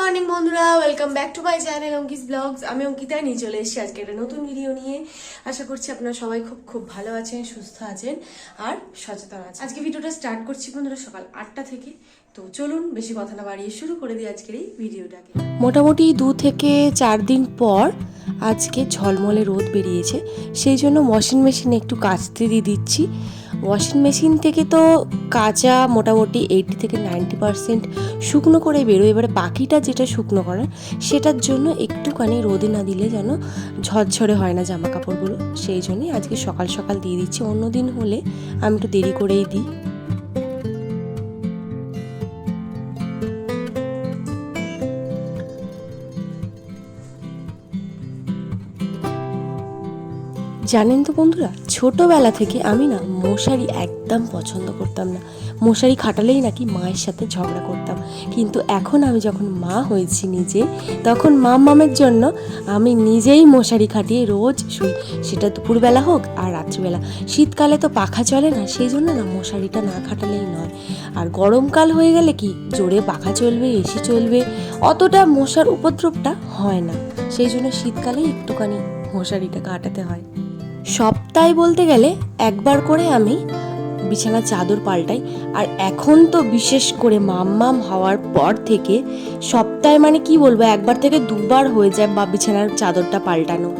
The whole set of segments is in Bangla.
মর্নিং, বন্ধুরা। Welcome back to my channel Ankis vlogs আমি অঙ্কিতা, নিয়ে চলে এসেছি আজকে একটা নতুন ভিডিও নিয়ে। আশা করছি আপনারা সবাই খুব খুব ভালো আছেন, সুস্থ আছেন, আর সচেতন আছেন। আজকে ভিডিওটা স্টার্ট করছি, বন্ধুরা, সকাল আটটা থেকে। তো চলুন, বেশি কথা না বাড়িয়ে শুরু করে দিই আজকের এই ভিডিওটাকে মোটামুটি দু থেকে চার দিন পর আজকে ঝলমলে রোদ বেরিয়েছে। সেই জন্য ওয়াশিং মেশিনে একটু কাচতে দিয়ে দিচ্ছি। ওয়াশিং মেশিন থেকে তো কাঁচা মোটামুটি এইটি থেকে নাইনটি পারসেন্ট শুকনো করে বেরোয়। এবারে বাকিটা যেটা শুকনো করার সেটার জন্য একটুখানি রোদে না দিলে যেন ঝরঝরে হয় না জামা কাপড়গুলো। সেই জন্যই আজকে সকাল সকাল দিয়ে দিচ্ছি। অন্য দিন হলে আমি একটু দেরি করেই দিই। জানেন তো বন্ধুরা, ছোটবেলা থেকে আমি না মশারি একদম পছন্দ করতাম না। মশারি খাটালেই নাকি মায়ের সাথে ঝগড়া করতাম। কিন্তু এখন আমি যখন মা হয়েছি নিজে, তখন মা মামের জন্য আমি নিজেই মশারি খাটিয়ে রোজ শুই। সেটা দুপুরবেলা হোক আর রাত্রিবেলা। শীতকালে তো পাখা চলে না, সেই জন্য না মশারিটা না খাটালেই নয়। আর গরমকাল হয়ে গেলে কি, জোরে পাখা চলবে, এসি চলবে, অতটা মশার উপদ্রবটা হয় না। সেই জন্য শীতকালে একটুখানি মশারিটা কাটাতে হয়। সপ্তাহে বলতে গেলে একবার করে আমি বিছানা চাদর পাল্টাই। আর এখন তো বিশেষ করে মাম্মাম হওয়ার পর থেকে সপ্তাহে মানে কি বলব, একবার থেকে দুবার হয়ে যায় বা বিছানার চাদরটা পাল্টানো।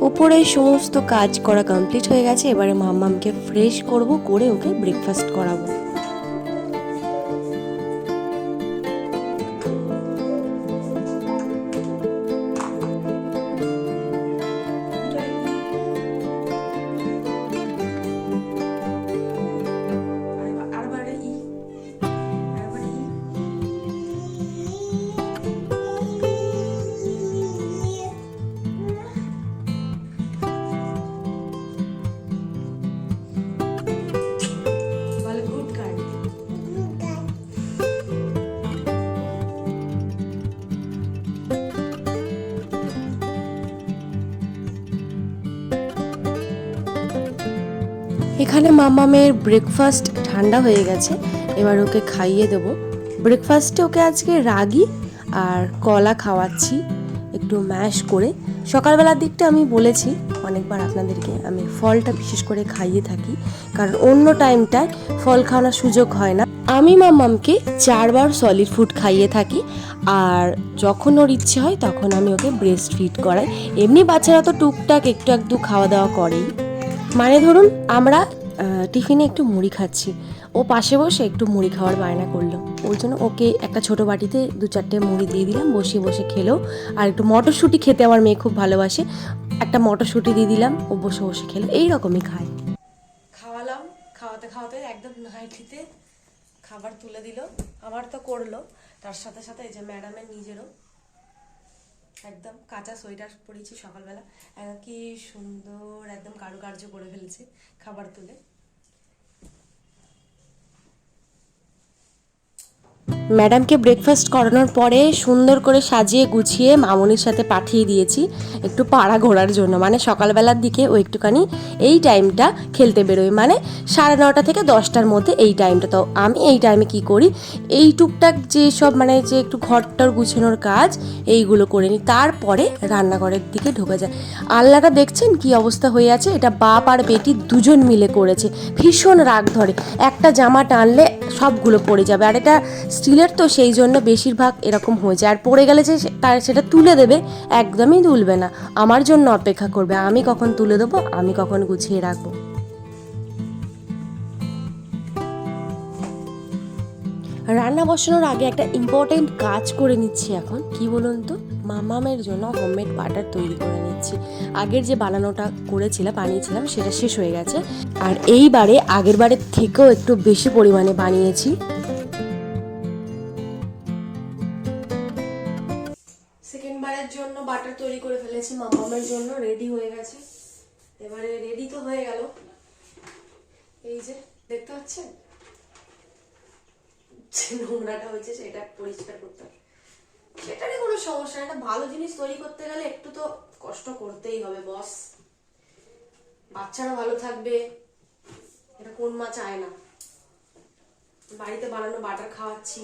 ওপরে সমস্ত কাজ করা কমপ্লিট হয়ে গেছে, এবারে মাম্মামকে ফ্রেশ করব, করে ওকে ব্রেকফাস্ট করাবো। এখানে মামামের ব্রেকফাস্ট ঠান্ডা হয়ে গেছে, এবার ওকে খাইয়ে দেবো। ব্রেকফাস্টে ওকে আজকে রাগি আর কলা খাওয়াচ্ছি, একটু ম্যাশ করে। সকালবেলার দিকটা আমি বলেছি, অনেকবার আপনাদেরকে আমি ফলটা বিশেষ করে খাইয়ে থাকি, কারণ অন্য টাইমটায় ফল খাওয়ানোর সুযোগ হয় না। আমি মাম্মামকে চারবার সলিড ফুড খাইয়ে থাকি, আর যখন ওর ইচ্ছে হয় তখন আমি ওকে ব্রেস্ট ফিড করাই। এমনি বাচ্চারা তো টুকটাক একটু একটু খাওয়া দাওয়া করেই। মানে ধরুন, আমরা টিফিনে একটু মুড়ি খাচ্ছি। ও পাশে বসে একটু মুড়ি খাওয়ার বায়না করল। ওই জন্য ওকে একটা ছোট বাটিতে দু চারটে মুড়ি দিয়ে দিলাম বসে বসে খেলো। আর একটু মটরশুঁটি খেতে আমার মেয়ে খুব ভালোবাসে। একটা মটরশুঁটি দিয়ে দিলাম, ও বসে বসে খেলো। এইরকমই খায়। খাওয়ালাম, খাওয়াতে খাওয়াতে একদম নাইটিতে খাবার তুলে দিল। আমার তো করল, তার সাথে সাথে এই যে ম্যাডামের নিজেরও একদম কাঁচা সোয়েটার পরেছি সকালবেলা। কি সুন্দর একদম কারুকার্য করে ফেলেছে খাবার তুলে। ম্যাডামকে ব্রেকফাস্ট করানোর পরে সুন্দর করে সাজিয়ে গুছিয়ে মামনির সাথে পাঠিয়ে দিয়েছি একটু পাড়া ঘোরার জন্য। মানে সকালবেলার দিকে ও একটুখানি এই টাইমটা খেলতে বেরোয়। মানে সাড়ে নটা থেকে দশটার মধ্যে এই টাইমটা তো আমি এই টাইমে কি করি? এই টুকটাক যে সব মানে যে একটু ঘরটর গুছানোর কাজ, এইগুলো করে নিই। তারপরে রান্নাঘরের দিকে ঢুকে যায়। আল্লাহটা দেখছেন কি অবস্থা হয়ে আছে? এটা বাপ আর বেটি দুজন মিলে করেছে। ভীষণ রাগ ধরে। একটা জামা টানলে সবগুলো পড়ে যাবে। আর এটা স্টিলের তো সেই জন্য বেশিরভাগ এরকম হয়ে যায়। আর পড়ে গেলে যে তার সেটা তুলে দেবে, একদমই তুলবে না। আমার জন্য অপেক্ষা করবে, আমি কখন তুলে দেবো, আমি কখন গুছিয়ে রাখব। রান্না বসানোর আগে একটা ইম্পর্টেন্ট কাজ করে নিচ্ছি এখন। কি বলুন তো? মামামের জন্য হোমমেড বাটার তৈরি করে নিচ্ছি। আগের যে বানানোটা করেছিলাম, বানিয়েছিলাম, সেটা শেষ হয়ে গেছে। আর এইবারে আগের বারের থেকেও একটু বেশি পরিমাণে বানিয়েছি। সেকেন্ড বারের জন্য বাটার তৈরি করে ফেলেছি, মা মামামের জন্য রেডি হয়ে গেছে। এবারে রেডি তো হয়ে গেল। এই যে, দেখতে পাচ্ছেন? যে নোংরাটা হয়েছে সেটা পরিষ্কার করতে হবে। সেটারই কোনো সমস্যা একটা ভালো জিনিস তৈরি করতে গেলে একটু তো কষ্ট করতেই হবে বস বাচ্চারা ভালো থাকবে। এটা কোন মা চায় না। বাড়িতে বানানো বাটার খাওয়াচ্ছি।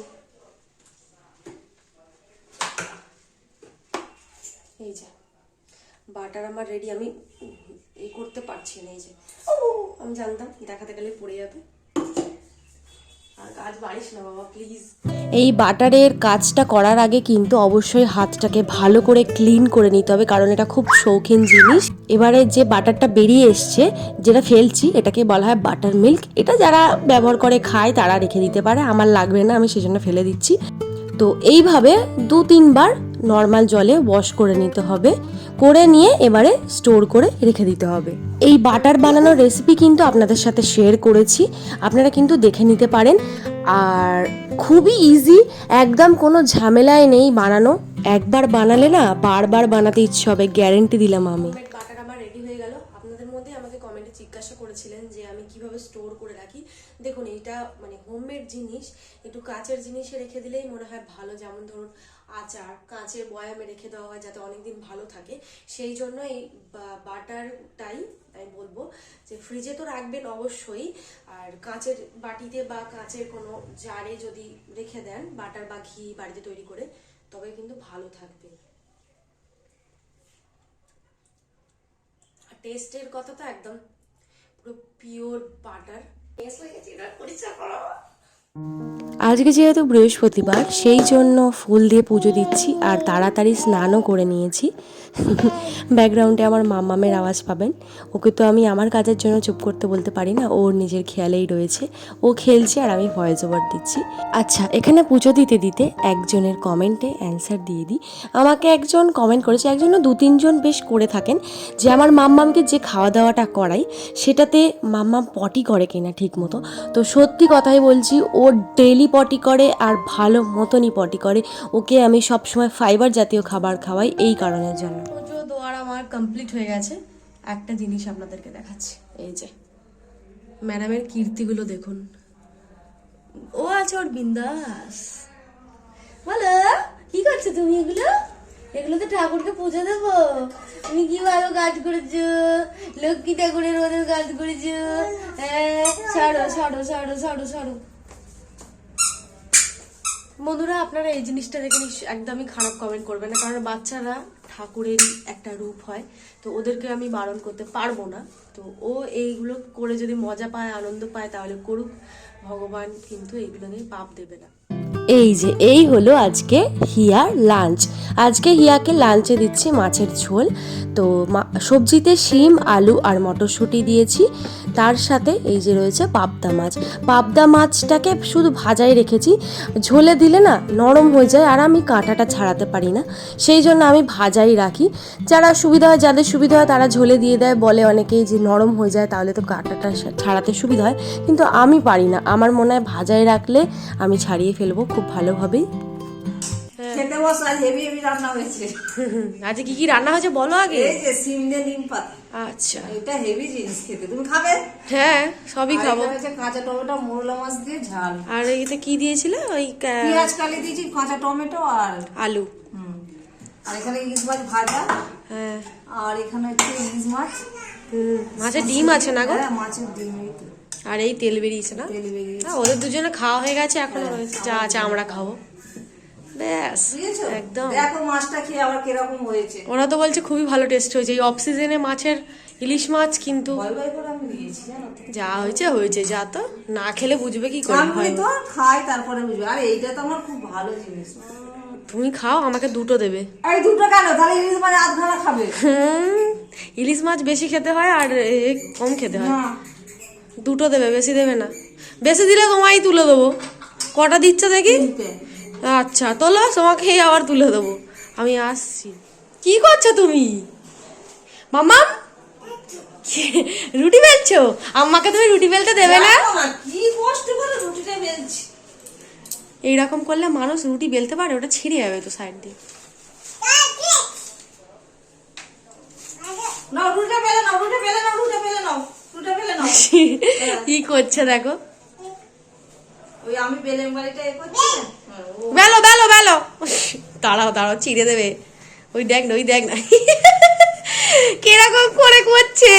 এই যে, বাটার আমার রেডি আমি এই করতে পারছি না, এই যে। আমি জানতাম, দেখাতে গেলে পড়ে যাবে। এই বাটারের কাজটা করার আগে কিন্তু অবশ্যই হাতটাকে ভালো করে ক্লিন করে নিতে হবে, কারণ এটা খুব শৌখিন জিনিস। এবারে যে বাটারটা বেরিয়ে এসছে, যেটা ফেলছি, এটাকে বলা হয় বাটার মিল্ক। এটা যারা ব্যবহার করে খায়, তারা রেখে দিতে পারে, আমার লাগবে না, আমি সেজন্য ফেলে দিচ্ছি। তো এইভাবে দু তিনবার নর্মাল জলে ওয়াশ করে নিতে হবে। করে নিয়ে এবারে স্টোর করে রেখে দিতে হবে। এই বাটার বানানোর রেসিপি কিন্তু আপনাদের সাথে শেয়ার করেছি। আপনারা কিন্তু দেখে নিতে পারেন। আর খুবই ইজি একদম কোনো ঝামেলায় নেই বানানো। একবার বানালে না বারবার বানাতে ইচ্ছে হবে গ্যারেন্টি দিলাম আমি। বাটার আমার রেডি হয়ে গেল। আপনাদের মধ্যে আমাকে কমেন্টে জিজ্ঞাসা করেছিলেন যে আমি কীভাবে স্টোর করে রাখি। দেখুন এটা মানে হোমমেড জিনিস, একটু কাঁচের জিনিসে রেখে দিলেই মনে হয় ভালো। যেমন ধরুন, আচার কাঁচের বয়ামে রেখে দেওয়া হয় যাতে অনেকদিন ভালো থাকে। সেই জন্য এই বাটারটাই আমি বলব যে ফ্রিজে তো রাখবেন অবশ্যই। আর কাঁচের বাটিতে বা কাঁচের কোনো জারে যদি রেখে দেন, বাটার বা ঘি বাড়িতে তৈরি করে, তবে কিন্তু ভালো থাকবে। টেস্টের কথা তো একদম পুরো পিওর বাটার পরিচয় করো আজকে যেহেতু বৃহস্পতিবার, সেই জন্য ফুল দিয়ে পুজো দিচ্ছি আর তাড়াতাড়ি স্নানও করে নিয়েছি। ব্যাকগ্রাউন্ডে আমার মাম্মামের আওয়াজ পাবেন। ওকে তো আমি আমার কাজের জন্য চুপ করতে বলতে পারি না, ওর নিজের খেয়ালেই রয়েছে। ও খেলছে আর আমি ভয়েস ওভার দিচ্ছি। আচ্ছা এখানে পুজো দিতে দিতে একজনের কমেন্টে অ্যান্সার দিয়ে দিই। আমাকে একজন কমেন্ট করেছে, একজন দু তিনজন বেশ করে থাকেন যে আমার মাম্মামকে যে খাওয়া দাওয়াটা করাই, সেটাতে মাম্মাম পটি করে কিনা ঠিক মতো তো সত্যি কথাই বলছি ও ডেলি পটি করে আর ভালো মতনই পটি করে। ওকে আমি সবসময় ফাইবার জাতীয় খাবার খাওয়াই এই কারণের জন্য। পুজো দোয়ার আমার কমপ্লিট হয়ে গেছে। একটা জিনিস আপনাদেরকে দেখাচ্ছি। এই যে ম্যাডামের কীর্তিগুলো দেখুন। ও আছে ওর বিন্দাস। বলো, কি করছ তুমি এগুলো? এগুলো তো ঠাকুরকে পুজো দেবো। তুমি কি ভালো কাজ করেছ? লক্ষ্মী ঠাকুরের মতো কাজ করেছ? হ্যাঁ ছাড়ো ছাড়ো ছাড়ো ছাড়ো ছাড়ো বন্ধুরা, আপনারা এই জিনিসটা দেখে একদমই খারাপ কমেন্ট করবেন না, কারণ বাচ্চারা ঠাকুরের একটা রূপ হয়, তো ওদেরকে আমি বারণ করতে পারব না। তো ও এইগুলো করে যদি মজা পায়, আনন্দ পায়, তাহলে করুক। ভগবান কিন্তু এইগুলো নিয়ে পাপ দেবে না। এই যে, এই হলো আজকে হিয়ার লাঞ্চ। আজকে হিয়াকে লাঞ্চে দিচ্ছি মাছের ঝোল। তো সবজিতে শিম, আলু আর মটরশুঁটি দিয়েছি। তার সাথে এই যে রয়েছে পাবদা মাছ। পাবদা মাছটাকে শুধু ভাজাই রেখেছি। ঝোলে দিলে না নরম হয়ে যায় আর আমি কাঁটাটা ছাড়াতে পারি না। সেই জন্য আমি ভাজাই রাখি। যারা সুবিধা হয়, যাদের সুবিধা হয় তারা ঝোলে দিয়ে দেয়। বলে অনেকেই যে নরম হয়ে যায় তাহলে তো কাঁটাটা ছাড়াতে সুবিধা হয়। কিন্তু আমি পারি না। আমার মনে হয় ভাজাই রাখলে আমি ছাড়িয়ে ফেলব খুব ভালোভাবেই। খেতে বস আজ হেভি হেভি রান্না হয়েছে। আজকে কি কি রান্না হয়েছে বলো আগে? এই যে সিম দিয়ে নিম পাতা। আচ্ছা। এটা হেভি জিনিস খেতে। তুমি খাবে? হ্যাঁ সবই আর খাব। হচ্ছে কাঁচা টমেটো মোরলা মাছ দিয়ে ঝাল। আর এতে কি দিয়েছিলে? ওই পেঁয়াজ কালি দিয়েছি কাঁচা টমেটো আর আলু। হুম। আর এখানে ইলিশ মাছ ভাজা। হ্যাঁ। আর এখানে হচ্ছে ইলিশ মাছ। মাছের ডিম আছে না গো? হ্যাঁ মাছের ডিম এই আর এই তেল বেরিয়েছে না? ওদের দুজনে খাওয়া হয়ে গেছে এখন। রয়েছে যা আছে আমরা খাব। ব্যাস একদম। দেখো মাছটা খেয়ে আবার কীরকম হয়েছে। ওরা তো বলছে খুবই ভালো টেস্ট হয়েছে। এই অফ সিজনে মাছের ইলিশ মাছ কিন্তু যা হয়েছে হয়েছে যা তো। না খেলে বুঝবে কি করে হয়। তো খাই তারপরে বুঝবে। আর এইটা তো আমার খুব ভালো জিনিস। তুমি খাও আমাকে দুটো দেবে। এই দুটো কেন? তাহলে ইলিশ মাছ আধখানা খাবে। ইলিশ মাছ বেশি খেতে হয় আর কম খেতে হয়। দুটো দেবে বেশি দেবে না। বেশি দিলে তোমায় তুলে দেবো। কটা দিচ্ছে দেখি? আচ্ছা তোলো তোমাকেই আবার তুলে দেবো। আমি আসছি। কি করছ তুমি? মামা রুটি বেলছো? আম্মাকে তুমি রুটি বেলতে দেবে না? দেখো না, কি কষ্ট করে রুটিটা বেলছি। এইরকম করলে মানুষ রুটি বেলতে পারে ওটা ছিঁড়ে যাবে তো সাইড দিয়ে। কি করছে দেখো। ওই আমি বেলেন বাড়িটা এ করছি বেলো বেলো বেলো। দাঁড়াও দাঁড়াও, চিড়ে দেবে। ওই দেখ না, ওই দেখ না। কীরকম করে করছে?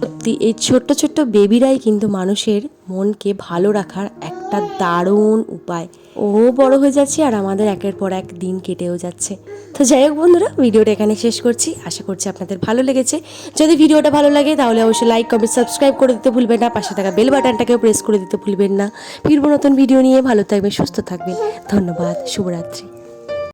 সত্যি, এই ছোট্ট ছোট্ট বেবিরাই কিন্তু মানুষের মনকে ভালো রাখার একটা দারুণ উপায়। ও বড় হয়ে যাচ্ছে আর আমাদের একের পর এক দিন কেটেও যাচ্ছে। তো যাই হোক বন্ধুরা, ভিডিওটা এখানে শেষ করছি। আশা করছি আপনাদের ভালো লেগেছে। যদি ভিডিওটা ভালো লাগে তাহলে অবশ্যই লাইক কমেন্ট সাবস্ক্রাইব করে দিতে ভুলবেন না। পাশে থাকা বেল বাটনটাকেও প্রেস করে দিতে ভুলবেন না। ফিরবো নতুন ভিডিও নিয়ে। ভালো থাকবেন, সুস্থ থাকবেন। ধন্যবাদ, শুভরাত্রি।